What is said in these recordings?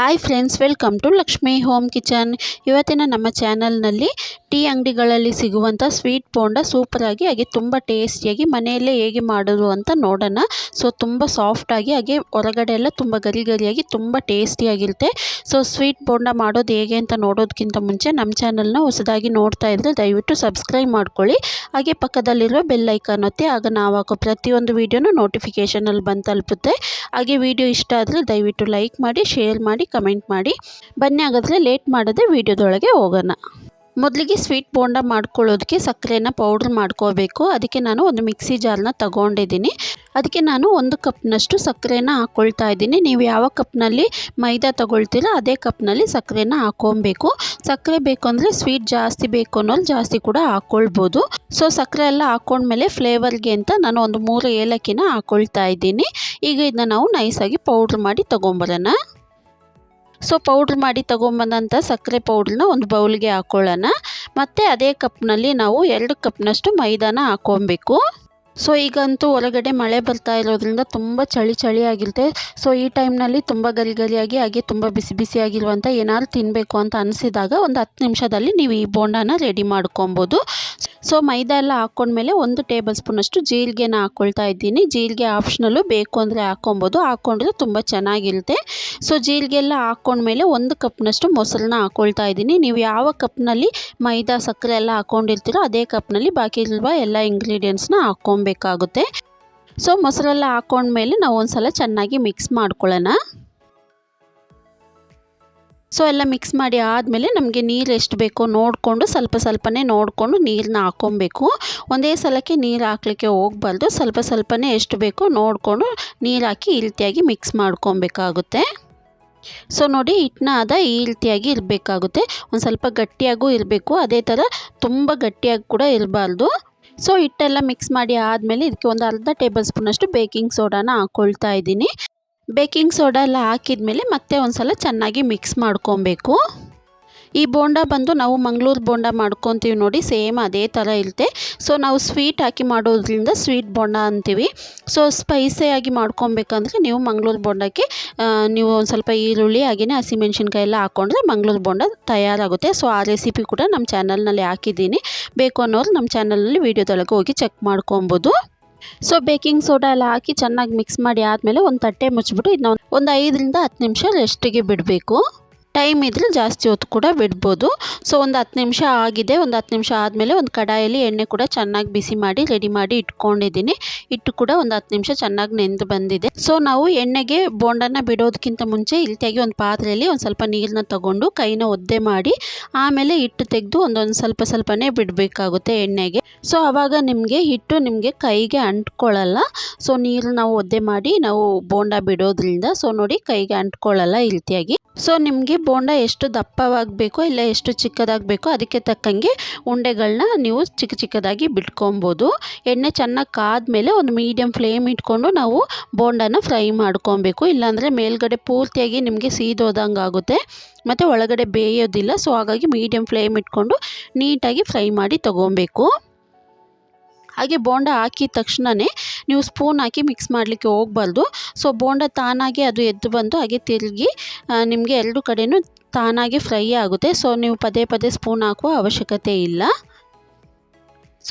Hi friends welcome to Lakshmi home kitchen ಇವತ್ತಿನ ನಮ್ಮ ಚಾನಲ್ನಲ್ಲಿ ಟೀ ಅಂಗಡಿಗಳಲ್ಲಿ ಸಿಗುವಂಥ ಸ್ವೀಟ್ ಬೋಂಡ ಸೂಪರಾಗಿ ಹಾಗೆ ತುಂಬ ಟೇಸ್ಟಿಯಾಗಿ ಮನೆಯಲ್ಲೇ ಹೇಗೆ ಮಾಡೋದು ಅಂತ ನೋಡೋಣ. ಸೊ ತುಂಬ ಸಾಫ್ಟಾಗಿ ಹಾಗೆ ಹೊರಗಡೆ ಎಲ್ಲ ತುಂಬ ಗರಿ ಗರಿಯಾಗಿ ತುಂಬ ಟೇಸ್ಟಿಯಾಗಿರುತ್ತೆ ಸೊ ಸ್ವೀಟ್ ಬೋಂಡ ಮಾಡೋದು ಹೇಗೆ ಅಂತ ನೋಡೋದಕ್ಕಿಂತ ಮುಂಚೆ ನಮ್ಮ ಚಾನಲ್ನ ಹೊಸದಾಗಿ ನೋಡ್ತಾ ಇದ್ದರೆ ದಯವಿಟ್ಟು ಸಬ್ಸ್ಕ್ರೈಬ್ ಮಾಡ್ಕೊಳ್ಳಿ. ಹಾಗೆ ಪಕ್ಕದಲ್ಲಿರೋ ಬೆಲ್ ಐಕಾನ್ ಒತ್ತಿ, ಆಗ ನಾವು ಹಾಕೋ ಪ್ರತಿಯೊಂದು ವೀಡಿಯೋನೂ ನೋಟಿಫಿಕೇಷನಲ್ಲಿ ಬಂದು ತಲುಪುತ್ತೆ. ಹಾಗೆ ವಿಡಿಯೋ ಇಷ್ಟ ಆದರೆ ದಯವಿಟ್ಟು ಲೈಕ್ ಮಾಡಿ ಶೇರ್ ಮಾಡಿ ಕಮೆಂಟ್ ಮಾಡಿ. ಬನ್ನಿ ಆಗೋದ್ರೆ ಲೇಟ್ ಮಾಡದೆ ವೀಡಿಯೋದೊಳಗೆ ಹೋಗೋಣ. ಮೊದಲಿಗೆ ಸ್ವೀಟ್ ಬೋಂಡ ಮಾಡ್ಕೊಳ್ಳೋದಕ್ಕೆ ಸಕ್ಕರೆನ ಪೌಡ್ರ್ ಮಾಡ್ಕೋಬೇಕು. ಅದಕ್ಕೆ ನಾನು ಒಂದು ಮಿಕ್ಸಿ ಜಾರ್ನ ತಗೊಂಡಿದ್ದೀನಿ. ಅದಕ್ಕೆ ನಾನು ಒಂದು ಕಪ್ನಷ್ಟು ಸಕ್ಕರೆನ ಹಾಕ್ಕೊಳ್ತಾ ಇದ್ದೀನಿ. ನೀವು ಯಾವ ಕಪ್ನಲ್ಲಿ ಮೈದಾ ತಗೊಳ್ತೀರೋ ಅದೇ ಕಪ್ನಲ್ಲಿ ಸಕ್ಕರೆನ ಹಾಕೊಬೇಕು. ಸಕ್ಕರೆ ಬೇಕು ಅಂದರೆ ಸ್ವೀಟ್ ಜಾಸ್ತಿ ಬೇಕು ಅನ್ನೋದು ಜಾಸ್ತಿ ಕೂಡ ಹಾಕ್ಕೊಳ್ಬೋದು ಸೊ, ಸಕ್ಕರೆ ಎಲ್ಲ ಹಾಕೊಂಡ್ಮೇಲೆ ಫ್ಲೇವರ್ಗೆ ಅಂತ ನಾನು ಒಂದು ಮೂರು ಏಲಕ್ಕಿನ ಹಾಕ್ಕೊಳ್ತಾ ಇದ್ದೀನಿ. ಈಗ ಇದನ್ನ ನಾವು ನೈಸಾಗಿ ಪೌಡ್ರ್ ಮಾಡಿ ತೊಗೊಂಬರೋಣ. ಸೊ ಪೌಡ್ರ್ ಮಾಡಿ ತೊಗೊಂಬಂದಂಥ ಸಕ್ಕರೆ ಪೌಡ್ರನ್ನ ಒಂದು ಬೌಲ್ಗೆ ಹಾಕ್ಕೊಳ್ಳೋಣ ಮತ್ತು ಅದೇ ಕಪ್ನಲ್ಲಿ ನಾವು ಎರಡು ಕಪ್ನಷ್ಟು ಮೈದಾನ ಹಾಕ್ಕೊಬೇಕು ಸೊ ಈಗಂತೂ ಹೊರಗಡೆ ಮಳೆ ಬರ್ತಾ ಇರೋದ್ರಿಂದ ತುಂಬ ಚಳಿ ಚಳಿ ಆಗಿರುತ್ತೆ. ಸೊ ಈ ಟೈಮ್ನಲ್ಲಿ ತುಂಬ ಗರಿ ಗರಿಯಾಗಿ ಹಾಗೆ ತುಂಬ ಬಿಸಿ ಬಿಸಿಯಾಗಿರುವಂಥ ಏನಾದ್ರು ತಿನ್ನಬೇಕು ಅಂತ ಅನಿಸಿದಾಗ ಒಂದು ಹತ್ತು ನಿಮಿಷದಲ್ಲಿ ನೀವು ಈ ಬೋಂಡಾನ ರೆಡಿ ಮಾಡ್ಕೊಬೋದು. ಸೊ ಮೈದಾ ಎಲ್ಲ ಹಾಕ್ಕೊಂಡ್ಮೇಲೆ ಒಂದು ಟೇಬಲ್ ಸ್ಪೂನಷ್ಟು ಜೀರಿಗೆನ ಹಾಕ್ಕೊಳ್ತಾ ಇದ್ದೀನಿ. ಜೀರಿಗೆ ಆಪ್ಷನಲ್ಲು ಬೇಕು ಅಂದರೆ ಹಾಕ್ಕೊಬೋದು ಹಾಕ್ಕೊಂಡ್ರೆ ತುಂಬ ಚೆನ್ನಾಗಿರುತ್ತೆ. ಸೊ ಜೀರಿಗೆ ಎಲ್ಲ ಹಾಕ್ಕೊಂಡ್ಮೇಲೆ ಒಂದು ಕಪ್ನಷ್ಟು ಮೊಸರನ್ನ ಹಾಕ್ಕೊಳ್ತಾ ಇದ್ದೀನಿ. ನೀವು ಯಾವ ಕಪ್ನಲ್ಲಿ ಮೈದಾ, ಸಕ್ಕರೆ ಎಲ್ಲ ಹಾಕ್ಕೊಂಡಿರ್ತೀರೋ ಅದೇ ಕಪ್ನಲ್ಲಿ ಬಾಕಿ ಇರುವ ಎಲ್ಲ ಇಂಗ್ರೀಡಿಯೆಂಟ್ಸ್ನ ಹಾಕ್ಕೊಬೇಕಾಗುತ್ತೆ ಸೊ ಮೊಸರೆಲ್ಲ ಹಾಕ್ಕೊಂಡ್ಮೇಲೆ ನಾವು ಒಂದು ಸಲ ಚೆನ್ನಾಗಿ ಮಿಕ್ಸ್ ಮಾಡ್ಕೊಳ್ಳೋಣ. ಸೊ ಎಲ್ಲ ಮಿಕ್ಸ್ ಮಾಡಿ ಆದಮೇಲೆ ನಮಗೆ ನೀರು ಎಷ್ಟು ಬೇಕೋ ನೋಡಿಕೊಂಡು ಸ್ವಲ್ಪ ಸ್ವಲ್ಪನೇ ನೋಡಿಕೊಂಡು ನೀರನ್ನ ಹಾಕ್ಕೊಬೇಕು ಒಂದೇ ಸಲಕ್ಕೆ ನೀರು ಹಾಕ್ಲಿಕ್ಕೆ ಹೋಗ್ಬಾರ್ದು. ಸ್ವಲ್ಪ ಸ್ವಲ್ಪನೇ ಎಷ್ಟು ಬೇಕೋ ನೋಡಿಕೊಂಡು ನೀರು ಹಾಕಿ ಈ ರೀತಿಯಾಗಿ ಮಿಕ್ಸ್ ಮಾಡ್ಕೊಬೇಕಾಗುತ್ತೆ. ಸೊ ನೋಡಿ ಹಿಟ್ಟನ್ನ ಅದ ಈ ರೀತಿಯಾಗಿ ಇರಬೇಕಾಗುತ್ತೆ. ಒಂದು ಸ್ವಲ್ಪ ಗಟ್ಟಿಯಾಗೂ ಇರಬೇಕು. ಅದೇ ಥರ ತುಂಬ ಗಟ್ಟಿಯಾಗಿ ಕೂಡ ಇರಬಾರ್ದು. ಸೊ ಹಿಟ್ಟೆಲ್ಲ ಮಿಕ್ಸ್ ಮಾಡಿ ಆದಮೇಲೆ ಇದಕ್ಕೆ ಒಂದು ಅರ್ಧ ಟೇಬಲ್ ಸ್ಪೂನಷ್ಟು ಬೇಕಿಂಗ್ ಸೋಡಾನ ಹಾಕ್ಕೊಳ್ತಾ ಇದ್ದೀನಿ. ಬೇಕಿಂಗ್ ಸೋಡಾ ಎಲ್ಲ ಹಾಕಿದ್ಮೇಲೆ ಮತ್ತೆ ಒಂದು ಸಲ ಚೆನ್ನಾಗಿ ಮಿಕ್ಸ್ ಮಾಡ್ಕೊಬೇಕು. ಈ ಬೋಂಡ ಬಂದು ನಾವು ಮಂಗಳೂರು ಬೋಂಡ ಮಾಡ್ಕೊತೀವಿ ನೋಡಿ, ಸೇಮ್ ಅದೇ ಥರ ಇರುತ್ತೆ. ಸೊ ನಾವು ಸ್ವೀಟ್ ಹಾಕಿ ಮಾಡೋದ್ರಿಂದ ಸ್ವೀಟ್ ಬೋಂಡ ಅಂತೀವಿ. ಸೊ ಸ್ಪೈಸಿಯಾಗಿ ಮಾಡ್ಕೊಬೇಕಂದ್ರೆ ನೀವು ಮಂಗಳೂರು ಬೋಂಡಕ್ಕೆ ನೀವು ಒಂದು ಸ್ವಲ್ಪ ಈರುಳ್ಳಿ ಹಾಗೆಯೇ ಹಸಿಮೆಣ್ಸಿನ್ಕಾಯಿ ಎಲ್ಲ ಹಾಕ್ಕೊಂಡ್ರೆ ಮಂಗಳೂರು ಬೋಂಡ ತಯಾರಾಗುತ್ತೆ. ಸೊ ಆ ರೆಸಿಪಿ ಕೂಡ ನಮ್ಮ ಚಾನಲ್ನಲ್ಲಿ ಹಾಕಿದ್ದೀನಿ. ಬೇಕು ಅನ್ನೋರು ನಮ್ಮ ಚಾನಲ್ನಲ್ಲಿ ವೀಡಿಯೋದೊಳಗೆ ಹೋಗಿ ಚೆಕ್ ಮಾಡ್ಕೊಬೋದು. ಸೊ ಬೇಕಿಂಗ್ ಸೋಡಾ ಎಲ್ಲ ಹಾಕಿ ಚೆನ್ನಾಗಿ ಮಿಕ್ಸ್ ಮಾಡಿ ಆದಮೇಲೆ ಒಂದು ತಟ್ಟೆ ಮುಚ್ಚಿಬಿಟ್ಟು ಇದನ್ನ ಒಂದು ಐದರಿಂದ ಹತ್ತು ನಿಮಿಷ ರೆಸ್ಟಿಗೆ ಬಿಡಬೇಕು. ಟೈಮ್ ಇದ್ದರೆ ಜಾಸ್ತಿ ಹೊತ್ತು ಕೂಡ ಬಿಡ್ಬೋದು. ಸೊ ಒಂದು ಹತ್ತು ನಿಮಿಷ ಆಗಿದೆ. ಒಂದು ಹತ್ತು ನಿಮಿಷ ಆದಮೇಲೆ ಒಂದು ಕಡಾಯಲ್ಲಿ ಎಣ್ಣೆ ಕೂಡ ಚೆನ್ನಾಗಿ ಬಿಸಿ ಮಾಡಿ, ರೆಡಿ ಮಾಡಿ ಇಟ್ಕೊಂಡಿದ್ದೀನಿ. ಇಟ್ಟು ಕೂಡ ಒಂದು ಹತ್ತು ನಿಮಿಷ ಚೆನ್ನಾಗಿ ನೆಂದು ಬಂದಿದೆ. ಸೊ ನಾವು ಎಣ್ಣೆಗೆ ಬೋಂಡನ ಬಿಡೋದಕ್ಕಿಂತ ಮುಂಚೆ ಇಲ್ತಿಯಾಗಿ ಒಂದು ಪಾತ್ರೆಯಲ್ಲಿ ಒಂದು ಸ್ವಲ್ಪ ನೀರನ್ನ ತಗೊಂಡು ಕೈನ ಒದ್ದೆ ಮಾಡಿ, ಆಮೇಲೆ ಹಿಟ್ಟು ತೆಗೆದು ಒಂದೊಂದು ಸ್ವಲ್ಪ ಸ್ವಲ್ಪನೇ ಬಿಡಬೇಕಾಗುತ್ತೆ ಎಣ್ಣೆಗೆ. ಸೊ ಆವಾಗ ನಿಮಗೆ ಹಿಟ್ಟು ನಿಮಗೆ ಕೈಗೆ ಅಂಟ್ಕೊಳ್ಳಲ್ಲ. ಸೊ ನೀರು ನಾವು ಒದ್ದೆ ಮಾಡಿ ನಾವು ಬೋಂಡ ಬಿಡೋದ್ರಿಂದ ಸೊ ನೋಡಿ ಕೈಗೆ ಅಂಟ್ಕೊಳ್ಳಲ್ಲ ಈ ರೀತಿಯಾಗಿ ಸೊ ನಿಮಗೆ ಬೋಂಡ ಎಷ್ಟು ದಪ್ಪವಾಗಬೇಕು ಇಲ್ಲ ಎಷ್ಟು ಚಿಕ್ಕದಾಗಬೇಕು ಅದಕ್ಕೆ ತಕ್ಕಂಗೆ ಉಂಡೆಗಳನ್ನ ನೀವು ಚಿಕ್ಕ ಚಿಕ್ಕದಾಗಿ ಬಿಟ್ಕೊಬೋದು. ಎಣ್ಣೆ ಚೆನ್ನಾಗಿ ಕಾದ್ಮೇಲೆ ಒಂದು ಮೀಡಿಯಮ್ ಫ್ಲೇಮ್ ಇಟ್ಕೊಂಡು ನಾವು ಬೋಂಡನ ಫ್ರೈ ಮಾಡ್ಕೊಬೇಕು. ಇಲ್ಲಾಂದರೆ ಮೇಲ್ಗಡೆ ಪೂರ್ತಿಯಾಗಿ ನಿಮಗೆ ಸೀದೋದಂಗೆ ಆಗುತ್ತೆ. ಮತ್ತು ಒಳಗಡೆ ಬೇಯೋದಿಲ್ಲ, ಸೊ ಹಾಗಾಗಿ ಮೀಡಿಯಮ್ ಫ್ಲೇಮ್ ಇಟ್ಕೊಂಡು ನೀಟಾಗಿ ಫ್ರೈ ಮಾಡಿ ತೊಗೊಬೇಕು. ಹಾಗೆ ಬೋಂಡ ಹಾಕಿದ ತಕ್ಷಣವೇ ನೀವು ಸ್ಪೂನ್ ಹಾಕಿ ಮಿಕ್ಸ್ ಮಾಡಲಿಕ್ಕೆ ಹೋಗಬಾರ್ದು. ಸೊ ಬೋಂಡ ತಾನಾಗೆ ಅದು ಎದ್ದು ಬಂದು ಹಾಗೆ ತಿರುಗಿ ನಿಮಗೆ ಎರಡು ಕಡೆಯೂ ತಾನಾಗೆ ಫ್ರೈ ಆಗುತ್ತೆ. ಸೊ ನೀವು ಪದೇ ಪದೇ ಸ್ಪೂನ್ ಹಾಕುವ ಅವಶ್ಯಕತೆ ಇಲ್ಲ.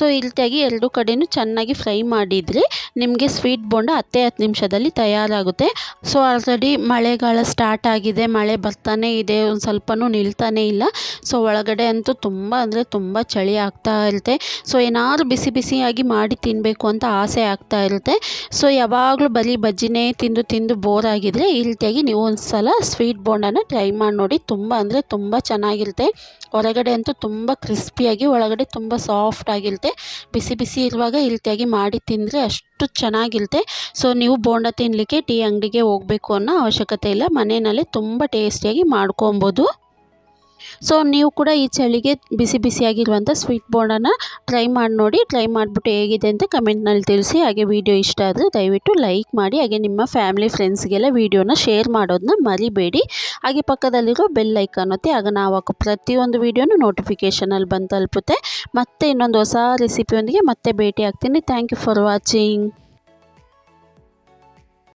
ಸೊ ಈ ರೀತಿಯಾಗಿ ಎರಡು ಕಡೆಯೂ ಚೆನ್ನಾಗಿ ಫ್ರೈ ಮಾಡಿದರೆ ನಿಮಗೆ ಸ್ವೀಟ್ ಬೋಂಡ ಹತ್ತೇ ಹತ್ತು ನಿಮಿಷದಲ್ಲಿ ತಯಾರಾಗುತ್ತೆ. ಸೊ ಆಲ್ರೆಡಿ ಮಳೆಗಾಲ ಸ್ಟಾರ್ಟ್ ಆಗಿದೆ, ಮಳೆ ಬರ್ತಾನೆ ಇದೆ, ಒಂದು ಸ್ವಲ್ಪನೂ ನಿಲ್ತಾನೇ ಇಲ್ಲ. ಸೊ ಒಳಗಡೆ ಅಂತೂ ತುಂಬ ಅಂದರೆ ತುಂಬ ಚಳಿ ಆಗ್ತಾ ಇರುತ್ತೆ. ಸೊ ಏನಾದರೂ ಬಿಸಿ ಬಿಸಿಯಾಗಿ ಮಾಡಿ ತಿನ್ನಬೇಕು ಅಂತ ಆಸೆ ಆಗ್ತಾ ಇರುತ್ತೆ. ಸೊ ಯಾವಾಗಲೂ ಬರೀ ಬಜ್ಜಿನೇ ತಿಂದು ತಿಂದು ಬೋರ್ ಆಗಿದ್ರೆ ಈ ರೀತಿಯಾಗಿ ನೀವು ಒಂದು ಸಲ ಸ್ವೀಟ್ ಬೋಂಡನ ಟ್ರೈ ಮಾಡಿ ನೋಡಿ, ತುಂಬ ಅಂದರೆ ತುಂಬ ಚೆನ್ನಾಗಿರುತ್ತೆ. ಹೊರಗಡೆ ಅಂತೂ ತುಂಬ ಕ್ರಿಸ್ಪಿಯಾಗಿ ಒಳಗಡೆ ತುಂಬ ಸಾಫ್ಟ್ ಆಗಿರುತ್ತೆ. ಬಿಸಿ ಬಿಸಿ ಇರುವಾಗ ಈ ರೀತಿಯಾಗಿ ಮಾಡಿ ತಿಂದರೆ ಅಷ್ಟು ಚೆನ್ನಾಗಿರುತ್ತೆ. ಸೊ ನೀವು ಬೋಂಡ ತಿನ್ನಲಿಕ್ಕೆ ಟೀ ಅಂಗಡಿಗೆ ಹೋಗಬೇಕು ಅನ್ನೋ ಅವಶ್ಯಕತೆ ಇಲ್ಲ. ಮನೆಯಲ್ಲೇ ತುಂಬ ಟೇಸ್ಟಿಯಾಗಿ ಮಾಡ್ಕೊಬೋದು. ಸೊ ನೀವು ಕೂಡ ಈ ಚಳಿಗೆ ಬಿಸಿ ಬಿಸಿಯಾಗಿರುವಂಥ ಸ್ವೀಟ್ ಬೋಂಡನ ಟ್ರೈ ಮಾಡಿ ನೋಡಿ ಟ್ರೈ ಮಾಡಿಬಿಟ್ಟು ಹೇಗಿದೆ ಅಂತ ಕಮೆಂಟ್ನಲ್ಲಿ ತಿಳಿಸಿ. ಹಾಗೆ ವಿಡಿಯೋ ಇಷ್ಟ ಆದರೆ ದಯವಿಟ್ಟು ಲೈಕ್ ಮಾಡಿ. ಹಾಗೆ ನಿಮ್ಮ ಫ್ಯಾಮಿಲಿ ಫ್ರೆಂಡ್ಸ್ಗೆಲ್ಲ ವೀಡಿಯೋನ ಶೇರ್ ಮಾಡೋದನ್ನ ಮರಿಬೇಡಿ. ಹಾಗೆ ಪಕ್ಕದಲ್ಲಿರೋ ಬೆಲ್ ಐಕಾನ್ ಒತ್ತಿ, ಆಗ ನಾವು ಹಾಕೋ ಪ್ರತಿಯೊಂದು ವೀಡಿಯೋನು ನೋಟಿಫಿಕೇಷನಲ್ಲಿ ಬಂದು ತಲುಪುತ್ತೆ. ಮತ್ತೆ ಇನ್ನೊಂದು ಹೊಸ ರೆಸಿಪಿಯೊಂದಿಗೆ ಮತ್ತೆ ಭೇಟಿ ಆಗ್ತೀನಿ ಥ್ಯಾಂಕ್ ಯು ಫಾರ್ ವಾಚಿಂಗ್